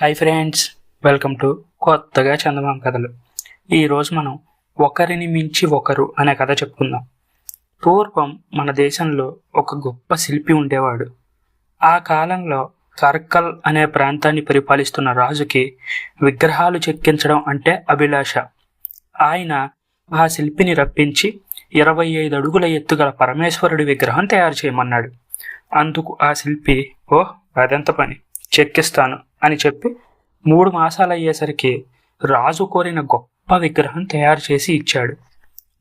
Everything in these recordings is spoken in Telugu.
హాయ్ ఫ్రెండ్స్ వెల్కమ్ టు కొత్తగా చందమామ కథలు. ఈరోజు మనం ఒకరిని మించి ఒకరు అనే కథ చెప్పుకుందాం. పూర్వం మన దేశంలో ఒక గొప్ప శిల్పి ఉండేవాడు. ఆ కాలంలో కర్కల్ అనే ప్రాంతాన్ని పరిపాలిస్తున్న రాజుకి విగ్రహాలు చెక్కించడం అంటే అభిలాష. ఆయన ఆ శిల్పిని రప్పించి ఇరవై ఐదు అడుగుల ఎత్తుగల పరమేశ్వరుడి విగ్రహం తయారు చేయమన్నాడు. అందుకు ఆ శిల్పి ఓ అదెంత పని? చెక్కిస్తాను. అని చెప్పి మూడు మాసాలు అయ్యేసరికి రాజు కోరిన గొప్ప విగ్రహం తయారు చేసి ఇచ్చాడు.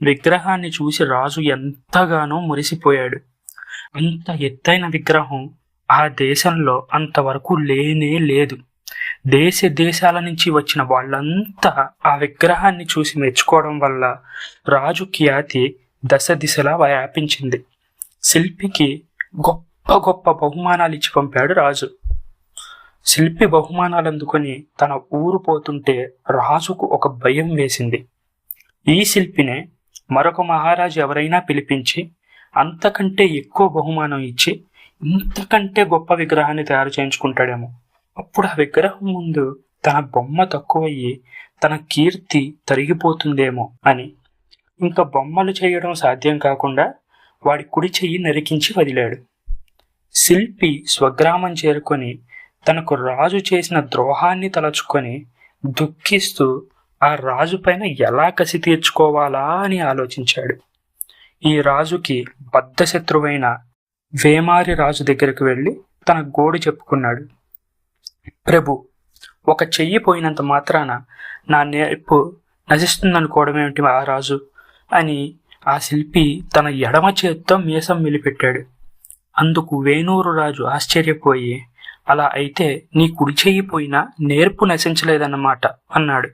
విగ్రహాన్ని చూసి రాజు ఎంతగానో మురిసిపోయాడు. అంత ఎత్తైన విగ్రహం ఆ దేశంలో అంతవరకు లేనే లేదు. దేశ దేశాల నుంచి వచ్చిన వాళ్ళంతా ఆ విగ్రహాన్ని చూసి మెచ్చుకోవడం వల్ల రాజు ఖ్యాతి దశ దిశలా వ్యాపించింది. శిల్పికి గొప్ప గొప్ప బహుమానాలు ఇచ్చి పంపాడు రాజు. శిల్పి బహుమానాలు అందుకొని తన ఊరు పోతుంటే రాజుకు ఒక భయం వేసింది. ఈ శిల్పినే మరొక మహారాజు ఎవరైనా పిలిపించి అంతకంటే ఎక్కువ బహుమానం ఇచ్చి ఇంతకంటే గొప్ప విగ్రహాన్ని తయారు చేయించుకుంటాడేమో. అప్పుడు ఆ విగ్రహం ముందు తన బొమ్మ తక్కువయ్యి తన కీర్తి తరిగిపోతుందేమో అని. ఇంకా బొమ్మలు చేయడం సాధ్యం కాకుండా వాడి కుడి చెయ్యి నరికించి వదిలాడు. శిల్పి స్వగ్రామం చేరుకొని తనకు రాజు చేసిన ద్రోహాన్ని తలచుకొని దుఃఖిస్తూ ఆ రాజు పైన ఎలా కసి తీర్చుకోవాలా అని ఆలోచించాడు. ఈ రాజుకి బద్ధశత్రువైన వేమారి రాజు దగ్గరకు వెళ్ళి తన గోడు చెప్పుకున్నాడు. ప్రభు ఒక చెయ్యి పోయినంత మాత్రాన నా నేర్పు నశిస్తుందనుకోవడమేమిటి ఆ రాజు? అని ఆ శిల్పి తన ఎడమ చేత్తో మీసం మిలిపెట్టాడు. అందుకు వేణూరు రాజు ఆశ్చర్యపోయి అలా అయితే నీ కుడి చెయ్యి పోయినా నేర్పు నశించలేదన్నమాట అన్నాడు.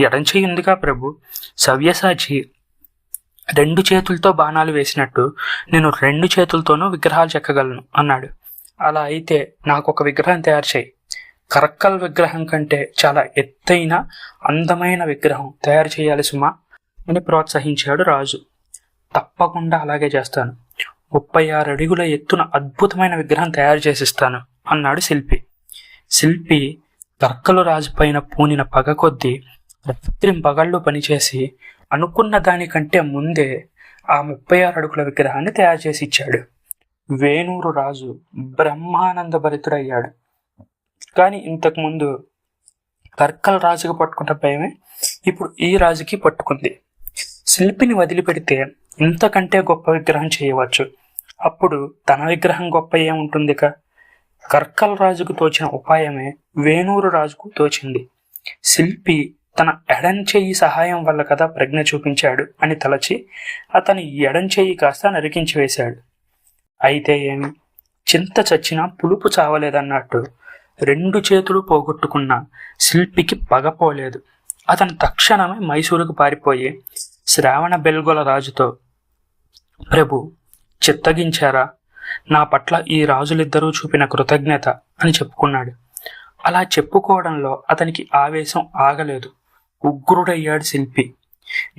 ఎడం చెయ్యి ఉందిగా ప్రభు. సవ్యసాచి రెండు చేతులతో బాణాలు వేసినట్టు నేను రెండు చేతులతోనూ విగ్రహాలు చెక్కగలను అన్నాడు. అలా అయితే నాకు ఒక విగ్రహం తయారు చేయి కరక్కల్ విగ్రహం కంటే చాలా ఎత్తైన అందమైన విగ్రహం తయారు చేయాలి సుమా అని ప్రోత్సహించాడు రాజు. తప్పకుండా అలాగే చేస్తాను. ముప్పై ఆరు అడుగుల ఎత్తున అద్భుతమైన విగ్రహం తయారు చేసిస్తాను. అన్నాడు శిల్పి. శిల్పి తర్కలు రాజు పైన పూనిన పగ కొద్దీ రాత్రి పగళ్ళు పనిచేసి అనుకున్న దానికంటే ముందే ఆ ముప్పై ఆరు అడుగుల విగ్రహాన్ని తయారు చేసి ఇచ్చాడు. వేణూరు రాజు బ్రహ్మానంద భరితుడయ్యాడు. కానీ ఇంతకుముందు కర్కల్ రాజుకు పట్టుకున్న భయమే ఇప్పుడు ఈ రాజుకి పట్టుకుంది. శిల్పిని వదిలిపెడితే ఇంతకంటే గొప్ప విగ్రహం చేయవచ్చు. అప్పుడు తన విగ్రహం గొప్ప ఏముంటుందిగా కర్కల్ రాజుకు తోచిన ఉపాయమే వేణూరు రాజుకు తోచింది. శిల్పి తన ఎడంచెయ్యి సహాయం వల్ల కదా ప్రజ్ఞ చూపించాడు అని తలచి అతని ఎడంచెయ్యి కాస్త నరికించి వేశాడు. అయితే ఏమి? చింత చచ్చినా పులుపు చావలేదన్నట్టు రెండు చేతులు పోగొట్టుకున్న శిల్పికి పగపోలేదు అతను తక్షణమే మైసూరుకు పారిపోయి శ్రావణ బెల్గొల రాజుతో ప్రభు చిత్తగించారా? నా పట్ల ఈ రాజులిద్దరూ చూపిన కృతజ్ఞత అని చెప్పుకున్నాడు. అలా చెప్పుకోవడంలో అతనికి ఆవేశం ఆగలేదు. ఉగ్రుడయ్యాడు శిల్పి.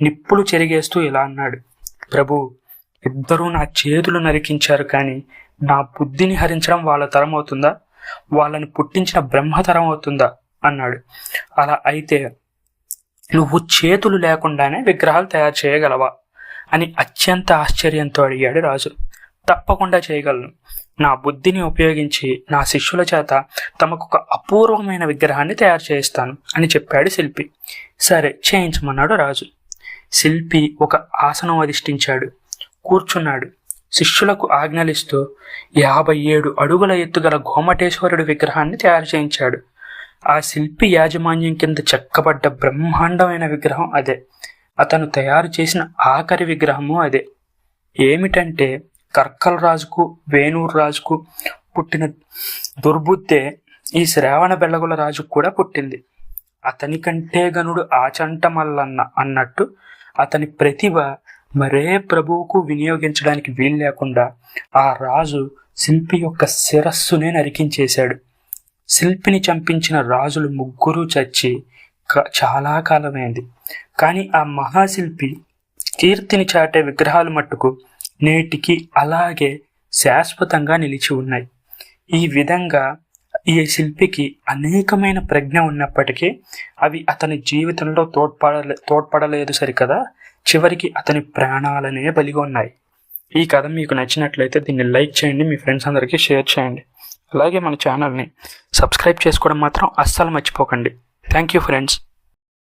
నిప్పులు చెరిగేస్తూ ఇలా అన్నాడు. ప్రభు ఇద్దరూ నా చేతులు నరికించారు కానీ నా బుద్ధిని హరించడం వాళ్ళ తరం అవుతుందా? వాళ్ళని పుట్టించిన బ్రహ్మతరం అవుతుందా? అన్నాడు. అలా అయితే నువ్వు చేతులు లేకుండానే విగ్రహాలు తయారు చేయగలవా? అని అత్యంత ఆశ్చర్యంతో అడిగాడు రాజు. తప్పకుండా చేయగలను. నా బుద్ధిని ఉపయోగించి నా శిష్యుల చేత తమకు ఒక అపూర్వమైన విగ్రహాన్ని తయారు చేయిస్తాను అని చెప్పాడు శిల్పి. సరే చేయించమన్నాడు రాజు. శిల్పి ఒక ఆసనం అధిష్ఠించాడు. కూర్చున్నాడు. శిష్యులకు ఆజ్ఞలిస్తూ యాభై ఏడు అడుగుల ఎత్తుగల గోమటేశ్వరుడి విగ్రహాన్ని తయారు చేయించాడు. ఆ శిల్పి యాజమాన్యం కింద చెక్కబడ్డ బ్రహ్మాండమైన విగ్రహం అదే. అతను తయారు చేసిన ఆఖరి విగ్రహము అదే. ఏమిటంటే కర్కల్ రాజుకు వేణూరు రాజుకు పుట్టిన దుర్బుద్ధే ఈ శ్రావణ బెల్లగుల రాజుకు కూడా పుట్టింది. అతని కంటే గనుడు ఆచంటమల్లన్న అన్నట్టు అతని ప్రతిభ మరే ప్రభువుకు వినియోగించడానికి వీలు లేకుండా ఆ రాజు శిల్పి యొక్క శిరస్సునే నరికించేశాడు. శిల్పిని చంపించిన రాజులు ముగ్గురు చచ్చి చాలా కాలమైంది. కానీ ఆ మహాశిల్పి కీర్తిని చాటే విగ్రహాలు మట్టుకు నేటికి అలాగే శాశ్వతంగా నిలిచి ఉన్నాయి. ఈ విధంగా ఈ శిల్పికి అనేకమైన ప్రజ్ఞ ఉన్నప్పటికీ అవి అతని జీవితంలో తోడ్పడలే తోడ్పడలేదు సరికదా చివరికి అతని ప్రాణాలనే బలిగా ఉన్నాయి. ఈ కథ మీకు నచ్చినట్లయితే దీన్ని లైక్ చేయండి మీ ఫ్రెండ్స్ అందరికీ షేర్ చేయండి. అలాగే మన ఛానల్ని సబ్స్క్రైబ్ చేసుకోవడం మాత్రం అస్సలు మర్చిపోకండి. Thank you friends.